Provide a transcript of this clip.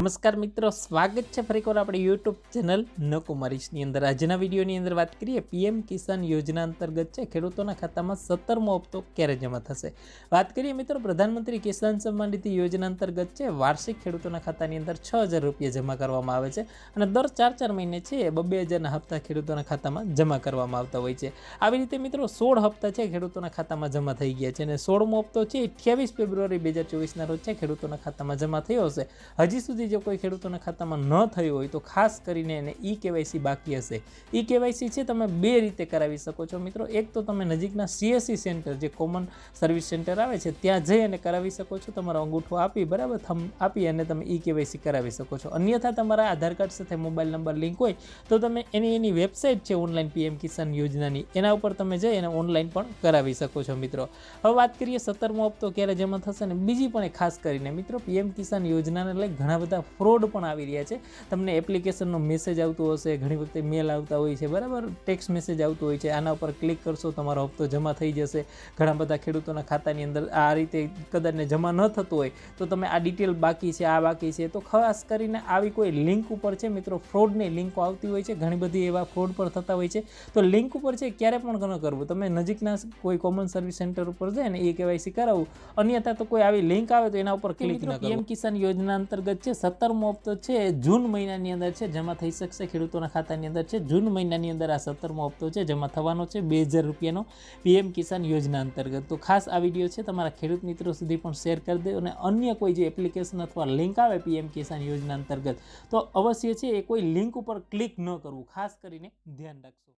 નમસ્કાર મિત્રો, સ્વાગત છે ફરીકવાર આપણી યુટ્યુબ ચેનલ નકુમારીશની અંદર. આજના વિડીયોની અંદર વાત કરીએ, પીએમ કિસાન યોજના અંતર્ગત છે, ખેડૂતોના ખાતામાં સત્તરમો હપ્તો ક્યારે જમા થશે? વાત કરીએ મિત્રો, પ્રધાનમંત્રી કિસાન સન્માન નિધિ યોજના અંતર્ગત છે, વાર્ષિક ખેડૂતોના ખાતાની અંદર છ હજાર રૂપિયા જમા કરવામાં આવે છે અને દર ચાર ચાર મહિને છે એ બબ્બે હજારના હપ્તા ખેડૂતોના ખાતામાં જમા કરવામાં આવતા હોય છે. આવી રીતે મિત્રો, સોળ હપ્તા છે ખેડૂતોના ખાતામાં જમા થઈ ગયા છે અને સોળમો હપ્તો છે અઠ્યાવીસ ફેબ્રુઆરી બે હજાર ચોવીસના રોજ છે ખેડૂતોના ખાતામાં જમા થયો હશે. હજી સુધી જો કોઈ ખેડૂતોના ખાતામાં ન થયું હોય તો ખાસ કરીને એને ઈ કેવાયસી બાકી હશે. ઈ કેવાયસી છે, તમે બે રીતે કરાવી શકો છો મિત્રો. એક તો તમે નજીકના સીએસસી સેન્ટર, જે કોમન સર્વિસ સેન્ટર આવે છે, ત્યાં જઈ અને કરાવી શકો છો. તમારો અંગૂઠો આપી, બરાબર, થમ આપી અને તમે ઈ કેવાયસી કરાવી શકો છો. અન્યથા તમારા આધાર કાર્ડ સાથે મોબાઈલ નંબર લિંક હોય, તો તમે એની એની વેબસાઇટ છે, ઓનલાઈન પીએમ કિસાન યોજનાની. એના ઉપર તમે જઈ અને ઓનલાઈન પણ કરાવી શકો છો મિત્રો. હવે વાત કરીએ સત્તરમો હપ્તો ક્યારે જમા થશે ને બીજી પણ ખાસ કરીને મિત્રો, પીએમ કિસાન યોજનાને લઈ ઘણા બધા ફ્રોડ પણ આવી રહ્યા છે. તમને એપ્લિકેશનનો મેસેજ આવતો હશે ઘણી વખતે મેલ આવતા હોય છે બરાબર? ટેક્સ મેસેજ આવતો હોય છે. આના ઉપર ક્લિક કરશો તમારો હપ્તો જમા થઈ જશે. ઘણા બધા ખેડૂતોના ખાતાની અંદર આ રીતે કદાચને જમા ન થતું હોય તો તમે આ ડિટેલ બાકી છે આ બાકી છે. તો ખાસ કરીને આવી કોઈ લિંક ઉપર છે મિત્રો ફ્રોડની લિંકો આવતી હોય છે ઘણી બધી એવા ફ્રોડ પણ થતા હોય છે. તો લિંક ઉપર છે ક્યારે પણ ન કરવું. તમે નજીકના કોઈ કોમન સર્વિસ સેન્ટર ઉપર જાય ને એ કેવાયસી કરાવવું અન્યથા તો કોઈ આવી લિંક આવે તો એના ઉપર ક્લિક ન કરવું પીએમ કિસાન યોજના અંતર્ગત છે સત્તરમો હપ્તો છે, જૂન મહિનાની અંદર છે, જમા થઈ શકશે. ખેડૂતોના ખાતાની અંદર છે, જૂન મહિનાની અંદર આ સત્તરમો હપ્તો છે, જમા થવાનો છે, બે હજાર રૂપિયાનો પીએમ કિસાન યોજના અંતર્ગત. તો ખાસ આ વીડિયો છે, તમારા ખેડૂત મિત્રો સુધી પણ શેર કરી દે અને અન્ય કોઈ જે એપ્લિકેશન અથવા લિંક આવે પીએમ કિસાન યોજના અંતર્ગત, તો અવશ્ય છે, એ કોઈ લિંક ઉપર ક્લિક ન કરવું. ખાસ કરીને ધ્યાન રાખશો.